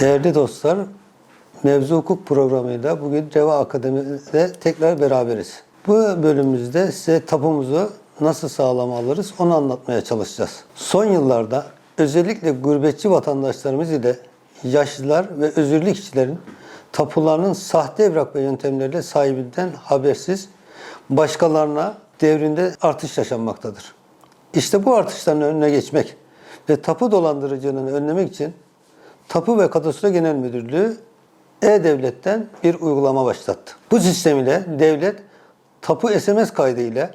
Değerli dostlar, Mevzu Hukuk programıyla bugün Deva Akademi'de tekrar beraberiz. Bu bölümümüzde size tapumuzu nasıl sağlama alırız onu anlatmaya çalışacağız. Son yıllarda özellikle gurbetçi vatandaşlarımız ile yaşlılar ve özürlü kişilerin tapularının sahte evrak ve yöntemleriyle sahibinden habersiz başkalarına devrinde artış yaşanmaktadır. İşte bu artışların önüne geçmek ve tapu dolandırıcılığını önlemek için Tapu ve Kadastro Genel Müdürlüğü E-Devlet'ten bir uygulama başlattı. Bu sistem ile devlet tapu SMS kaydı ile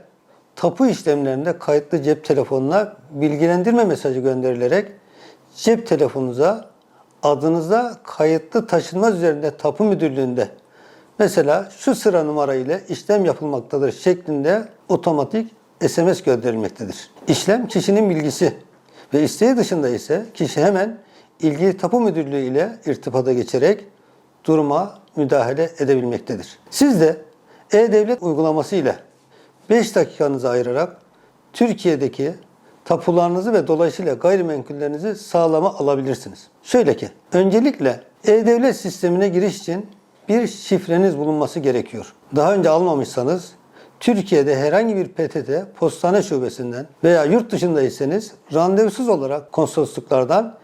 tapu işlemlerinde kayıtlı cep telefonuna bilgilendirme mesajı gönderilerek cep telefonunuza adınıza kayıtlı taşınmaz üzerinde tapu müdürlüğünde mesela şu sıra numara ile işlem yapılmaktadır şeklinde otomatik SMS gönderilmektedir. İşlem kişinin bilgisi ve isteği dışında ise kişi hemen ilgili tapu müdürlüğü ile irtibata geçerek duruma müdahale edebilmektedir. Siz de E-Devlet uygulaması ile 5 dakikanızı ayırarak Türkiye'deki tapularınızı ve dolayısıyla gayrimenkullerinizi sağlama alabilirsiniz. Şöyle ki, öncelikle E-Devlet sistemine giriş için bir şifreniz bulunması gerekiyor. Daha önce almamışsanız Türkiye'de herhangi bir PTT, postane şubesinden veya yurt dışındaysanız randevusuz olarak konsolosluklardan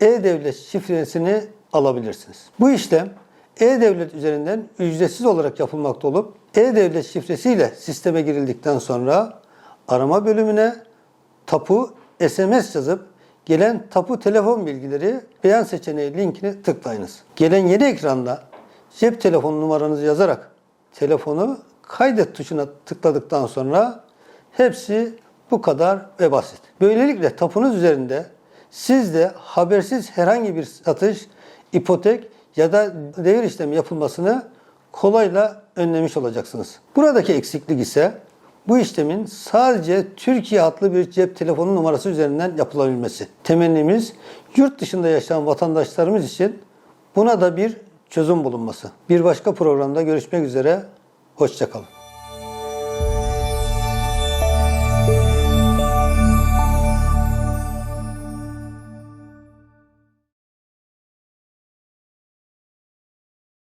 E-Devlet şifresini alabilirsiniz. Bu işlem E-Devlet üzerinden ücretsiz olarak yapılmakta olup E-Devlet şifresiyle sisteme girildikten sonra arama bölümüne tapu SMS yazıp gelen tapu telefon bilgileri beyan seçeneği linkini tıklayınız. Gelen yeni ekranda cep telefon numaranızı yazarak telefonu kaydet tuşuna tıkladıktan sonra hepsi bu kadar ve basit. Böylelikle tapunuz üzerinde siz de habersiz herhangi bir satış, ipotek ya da devir işlemi yapılmasını kolayla önlemiş olacaksınız. Buradaki eksiklik ise bu işlemin sadece Türkiye adlı bir cep telefonu numarası üzerinden yapılabilmesi. Temennimiz yurt dışında yaşayan vatandaşlarımız için buna da bir çözüm bulunması. Bir başka programda görüşmek üzere, hoşçakalın.